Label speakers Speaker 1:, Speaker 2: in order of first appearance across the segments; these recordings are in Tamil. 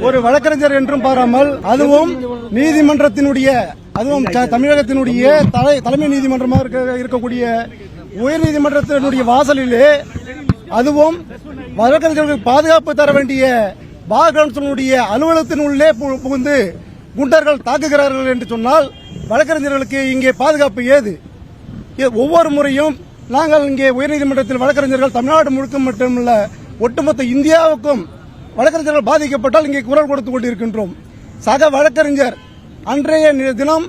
Speaker 1: ஒரு வழக்கறிஞர் என்றும் பாராமல் அதுவும் நீதிமன்றத்தினுடைய அதுவும் த- தமிழகத்தினுடைய தலை தலைமை நீதிமன்றமாக இருக்க- இருக்கக்கூடிய உயர் நீதிமன்றத்தினுடைய வாசலிலே அதுவும் வழக்கறிஞர்களுக்கு பாதுகாப்பு தர வேண்டிய பார் கவுன்சிலுடைய அலுவலகத்தின் உள்ளே புகுந்து குண்டர்கள் தாக்குகிறார்கள் என்று சொன்னால் வழக்கறிஞர்களுக்கு இங்கே பாதுகாப்பு ஏது? ஒவ்வொரு முறையும் நாங்கள் இங்கே உயர்நீதிமன்றத்தில் வழக்கறிஞர்கள் தமிழ்நாடு முழுக்க மட்டுமல்ல ஒட்டுமொத்த இந்தியாவுக்கும் வழக்கறிஞர்கள் பாதிக்கப்பட்டால் இங்கே குரல் கொடுத்து கொண்டிருக்கின்றோம். சக வழக்கறிஞர் அன்றைய தினம்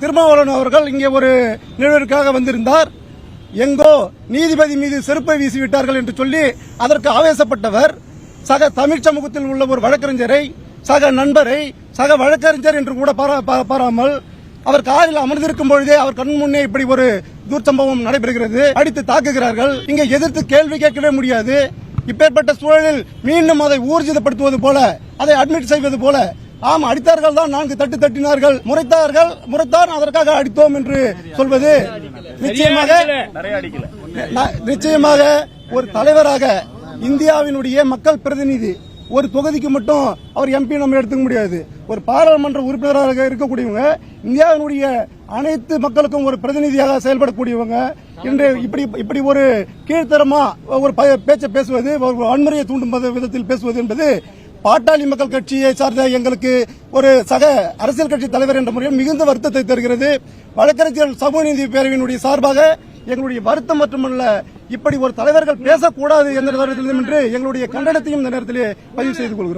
Speaker 1: திருமாவளவன் அவர்கள் இங்கே ஒரு நிகழ்விற்காக வந்திருந்தார். எங்கோ நீதிபதி மீது செருப்பை வீசிவிட்டார்கள் என்று சொல்லி அதற்கு ஆவேசப்பட்டவர். சக தமிழ் சமூகத்தில் உள்ள ஒரு வழக்கறிஞரை சக நண்பரை சக வழக்கறிஞர் என்று கூட பா- பாராமல் அவர் காரில் அமர்ந்திருக்கும் பொழுதே அவர் கண் முன்னே இப்படி ஒரு தூர் சம்பவம் நடைபெறுகிறது. அடித்து தாக்குகிறார்கள். இங்கே எதிர்த்து கேள்வி கேட்கவே முடியாது. இப்பேற்பட்ட சூழலில் மீண்டும் அதை ஊர்ஜிதப்படுத்துவது போல அதை அட்மிட் செய்வது போல. ஆம் அடித்தார்கள் தான் நான்கு தட்டு தட்டினார்கள். முறைத்தார்கள் முறைத்தான் அதற்காக அடித்தோம் என்று சொல்வது நிச்சயமாக நிச்சயமாக ஒரு தலைவராக இந்தியாவினுடைய மக்கள் பிரதிநிதி ஒரு தொகுதிக்கு மட்டும் அவர் எம்பி நம்ம எடுத்துக்க முடியாது. ஒரு பாராளுமன்ற உறுப்பினராக இருக்கக்கூடியவங்க இந்தியாவினுடைய அனைத்து மக்களுக்கும் ஒரு பிரதிநிதியாக செயல்படக்கூடியவங்க. இன்று இப்படி இப்படி ஒரு கீழ்த்தரமா ஒரு பேச்சை பேசுவது ஒரு வன்முறையை தூண்டும் விதத்தில் பேசுவது என்பது பாட்டாளி மக்கள் கட்சியை சார்ந்த எங்களுக்கு ஒரு சக அரசியல் கட்சி தலைவர் என்ற முறையில் மிகுந்த வருத்தத்தை தருகிறது. வழக்கறிஞர்கள் சமூக நீதி பேரவையினுடைய சார்பாக எங்களுடைய வருத்தம் மட்டுமல்ல இப்படி ஒரு தலைவர்கள் பேசக்கூடாது என்ற நேரத்திலும் என்று எங்களுடைய கண்டனத்தையும் இந்த நேரத்திலே பதிவு செய்து கொள்கிறோம்.